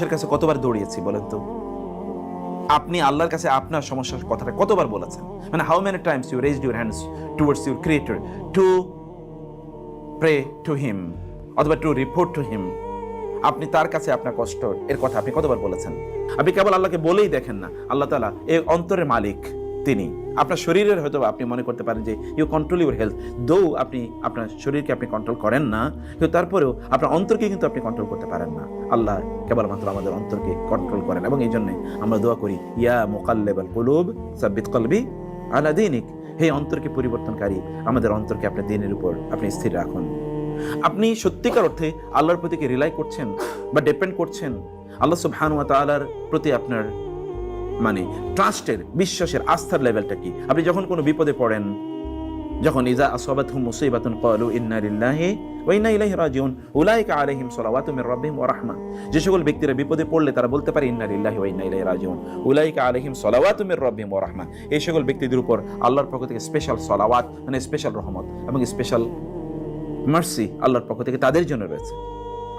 মানুষের কাছে কতবার দৌড়িয়েছি বলেন তো? আপনি আল্লাহর কাছে আপনার সমস্যার কথাটা কতবার বলেছেন? মানে how many times you raised your hands towards your creator to pray to him অথবা টু রিপোর্ট টু হিম আপনি তার কাছে আপনার কষ্ট এর কথা আপনি কতবার বলেছেন? আপনি কেবল আল্লাহকে বলেই দেখেন না। আল্লাহ তালা এই অন্তরের মালিক। তিনি, আপনার শরীরের হয়তো আপনি মনে করতে পারেন যে ইউ কন্ট্রোল ইউর হেলথ দো আপনি, আপনার শরীরকে আপনি কন্ট্রোল করেন না, কিন্তু তারপরেও আপনার অন্তরকে কিন্তু আপনি কন্ট্রোল করতে পারেন না। আল্লাহ কেবলমাত্র আমাদের অন্তরকে কন্ট্রোল করেন এবং এই জন্যে আমরা দোয়া করি, ইয়া মোকাল্লেবাল কুলুব, সাব্বিত কলবি আলা দিনিক। হে অন্তরকে পরিবর্তনকারী, আমাদের অন্তরকে আপনার দিনের উপর আপনি স্থির রাখুন। আপনি সত্যিকার অর্থে আল্লাহর প্রতিকে রিলাই করছেন বা ডিপেন্ড করছেন? আল্লাহ সুবহান ওয়া প্রতি আপনার মানে ট্রাস্টের বিশ্বাসের আস্থার লেভেলটা কি? আপনি যখন কোনো বিপদে পড়েন, যখন ইজা আসাবাতহুম মুসিবাতুন ক্বালু ইন্না লিল্লাহি ওয়া ইন্না ইলাইহি রাজিউন, উলাইকা আলাইহিম সালাওয়াতু মির রাব্বিহিম ওয়া রাহমা যে সকল ব্যক্তিরা বিপদে পড়লে তারা বলতে পারে, ইন্না লিল্লাহি ওয়া ইন্না ইলাইহি রাজিউন। উলাইকা আলাইহিম সালাওয়াতু মির রাব্বিহিম ওয়া রাহমা এই সকল ব্যক্তিদের উপর আল্লাহর পক্ষ থেকে স্পেশাল সালাওয়াত মানে স্পেশাল রহমত এবং স্পেশাল মার্সি আল্লাহর পক্ষ থেকে তাদের জন্য রয়েছে।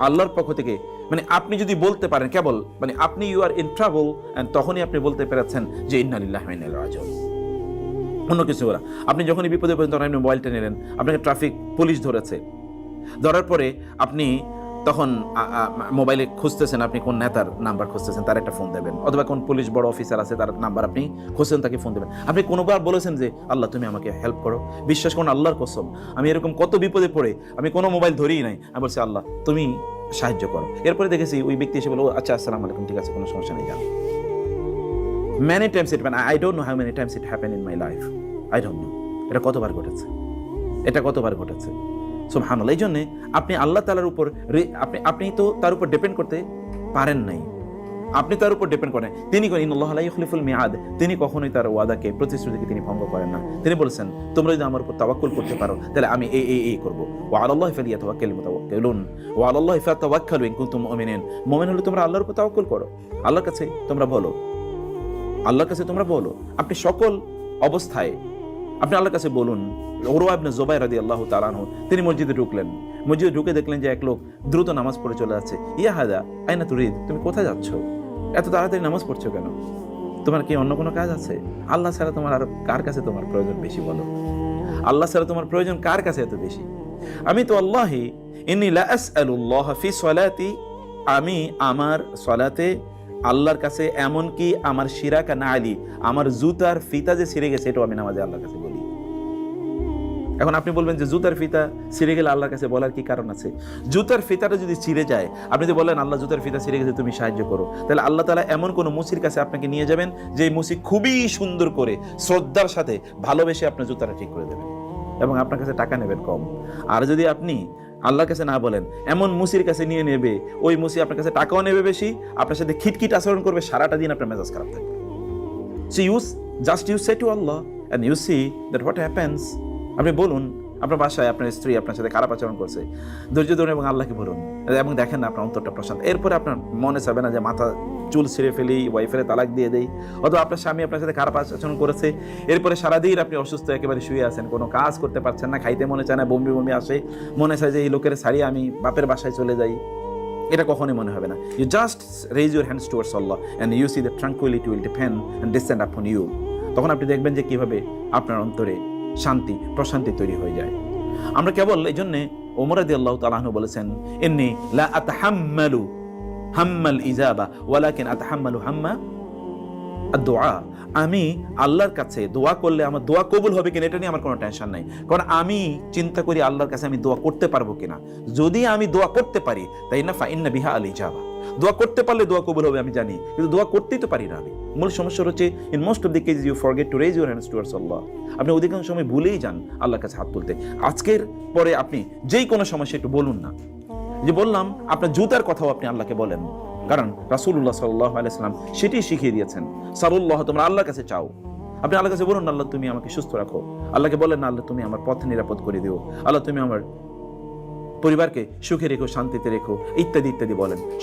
আল্লাহর পক্ষ থেকে মানে আপনি যদি বলতে পারেন, কেবল মানে আপনি you are in travel and তখনই আপনি বলতে পেরেছেন যে ইন্নালিল্লাহ রাজন অন্য কিছু ওরা আপনি যখনই বিপদে পড়েন তখন আপনি মোবাইলটা নিলেন, আপনাকে ট্রাফিক পুলিশ ধরেছে। ধরার পরে আপনি তখন মোবাইলে খুঁজতেছেন আপনি কোন নেতার নাম্বার খুঁজতেছেন, তার একটা ফোন দেবেন। অথবা কোন পুলিশ বড় অফিসার আছে, তার নাম্বার আপনি খুঁজছেন, তাকে ফোন দেবেন। আপনি কোনোবার বলেছেন যে, আল্লাহ, তুমি আমাকে হেল্প করো। বিশ্বাস করুন, আল্লাহর কসম, আমি এরকম কত বিপদে পড়ে, আমি কোনো মোবাইল ধরিই নাই। আমি বলছি, আল্লাহ, তুমি সাহায্য করো। এরপরে দেখেছি ওই ব্যক্তি এসে বলো আচ্ছা আসসালামু আলাইকুম, ঠিক আছে, কোনো সমস্যা নেই, যান। Many times it I don't know how many times it happen in my life I don't know এটা কতবার ঘটেছে? এটা কতবার ঘটেছে? সুবহানাল্লাহ এই জন্যে আপনি আল্লাহ তালার উপর আপনি আপনি তো তার উপর ডিপেন্ড করতে পারেন নাই। আপনি তার উপর ডিপেন্ড করেন তিনি করেন ইন্নাল্লাহ লা ইখলিফুল তিনি কখনোই তার ওয়াদাকে, প্রতিশ্রুতিকে তিনি ভঙ্গ করেন না। তিনি বলেছেন, তোমরা যদি আমার উপর তাওয়াক্কুল করতে পারো, তাহলে আমি এই এই এই করব। ওয়া আলাল্লাহি ফালিয়াতাওয়াক্কালিল মুতাওয়াক্কিলুন। ওয়া আলাল্লাহি ফাতাওয়াক্কালু ইন কুনতুম মুমিনিন। মোমেন হলে তোমরা আল্লাহর উপর তাওয়াক্কুল করো। আল্লাহর কাছে তোমরা বলো। আল্লাহর কাছে তোমরা বলো। আপনি সকল অবস্থায় আপনি আল্লাহর কাছে বলুন ওরওয়া ইবনে জুবাইর রাদিয়াল্লাহু তাআলা আনহু, তিনি মসজিদে ঢুকলেন। মসজিদে ঢুকে দেখলেন যে এক লোক দ্রুত নামাজ পড়ে চলে যাচ্ছে। ইয়া হাদা, আইনা তুরিদ, তুমি কোথায় যাচ্ছ? এত তাড়াতাড়ি নামাজ পড়ছো কেন? তোমার কি অন্য কোনো কাজ আছে? আল্লাহ ছাড়া তোমার আর কার কাছে তোমার প্রয়োজন বেশি বলো? আল্লাহ ছাড়া তোমার প্রয়োজন কার কাছে এত বেশি? আমি তো আল্লাহি, ইন্নী লা আসআলুল্লাহ ফি সলাতি, আমি আমার সলাতে আল্লাহর কাছে এমন কি আমার শিরাকা না আলি আমার জুতার ফিতা যে ছিঁড়ে গেছে, এটাও আমি নামাজে আল্লাহর কাছে বলি। এখন আপনি বলবেন যে জুতার ফিতা ছিঁড়ে গেলে আল্লাহর কাছে বলার কি কারণ আছে? জুতার ফিতাটা যদি ছিঁড়ে যায়, আপনি যদি বলেন, আল্লাহ, জুতার ফিতা ছিঁড়ে গেছে, তুমি সাহায্য করো। তাহলে আল্লাহ তালা এমন কোনো মুসির কাছে আপনাকে নিয়ে যাবেন, যে মুসি খুবই সুন্দর করে, শ্রদ্ধার সাথে ভালোবেসে আপনার জুতাটা ঠিক করে দেবেন এবং আপনার কাছে টাকা নেবেন কম। আর যদি আপনি আল্লাহর কাছে না বলেন, এমন মুসির কাছে নিয়ে নেবে, ওই মুসি আপনার কাছে টাকাও নেবে বেশি, আপনার সাথে খিটখিট আচরণ করবে, সারাটা দিন আপনার মেজাজ খারাপ থাকবে। So use just you say to Allah and you see that what happens আপনি বলুন আপনার বাসায় আপনার স্ত্রী আপনার সাথে খারাপ আচরণ করছে, ধৈর্য ধরুন এবং আল্লাহকে বলুন। এবং দেখেন না আপনার অন্তরটা প্রশান্ত। এরপরে আপনার মনে চাবে না যে মাথা, চুল ছিঁড়ে ফেলি ওয়াইফের তালাক দিয়ে দেই, অথবা আপনার স্বামী আপনার সাথে খারাপ আচরণ করেছে। এরপরে সারাদিন আপনি অসুস্থ, একেবারে শুয়ে আছেন, কোনো কাজ করতে পারছেন না, খাইতে মনে চায় না, বমি বমি আসে, মনে চায় যে এই লোকের ছাড়িয়ে আমি বাপের বাসায় চলে যাই। এটা কখনোই মনে হবে না। You just raise your hands towards Allah and you see the tranquility will depend and descend upon you তখন আপনি দেখবেন যে কীভাবে আপনার অন্তরে শান্তি, প্রশান্তি তৈরি হয়ে যায়। আমরা কেবল এই জন্যে ওমরাদি আল্লাহ তালাহনু বলেছেন এমনি লা আতাহাম্মালু হাম্মাল ইজাবা, ওয়ালাকিন আতাহাম্মালু হাম্মা দোয়া আমি আল্লাহর কাছে দোয়া করলে আমার দোয়া কবুল হবে কিনা এটা নিয়ে আমার কোনো টেনশন নাই। কারণ আমি চিন্তা করি আল্লাহর কাছে আমি দোয়া করতে পারব কিনা। যদি আমি দোয়া করতে পারি তাই না ফাইন্না বিহা আলী যাবা দোয়া করতে পারলে দোয়া কবুল হবে, আমি জানি। কিন্তু দোয়া করতেই তো পারি না আমি। মূল সমস্যা হচ্ছে in most of the case you forget to raise your hands towards Allah আপনি অধিকাংশ সময় ভুলেই যান আল্লাহর কাছে হাত তুলতে। আজকের পরে আপনি যেই কোনো সমস্যা একটু বলুন না। যে বললাম, আপনার জুতার কথাও আপনি আল্লাহকে বলেন। কারণ রাসুল্লাহ সাল্লাহ আলাইসালাম সেটি শিখিয়ে দিয়েছেন। সারুল্লাহ, তোমরা আল্লাহর কাছে চাও। আপনি আল্লাহ কাছে বলুন, আল্লাহ, তুমি আমাকে সুস্থ রাখো। আল্লাহকে বলেন, না, আল্লাহ, তুমি আমার পথ নিরাপদ করে দিও। আল্লাহ, তুমি আমার পরিবারকে সুখে রেখো, শান্তিতে রেখো। ইত্যাদি ইত্যাদি বলেন।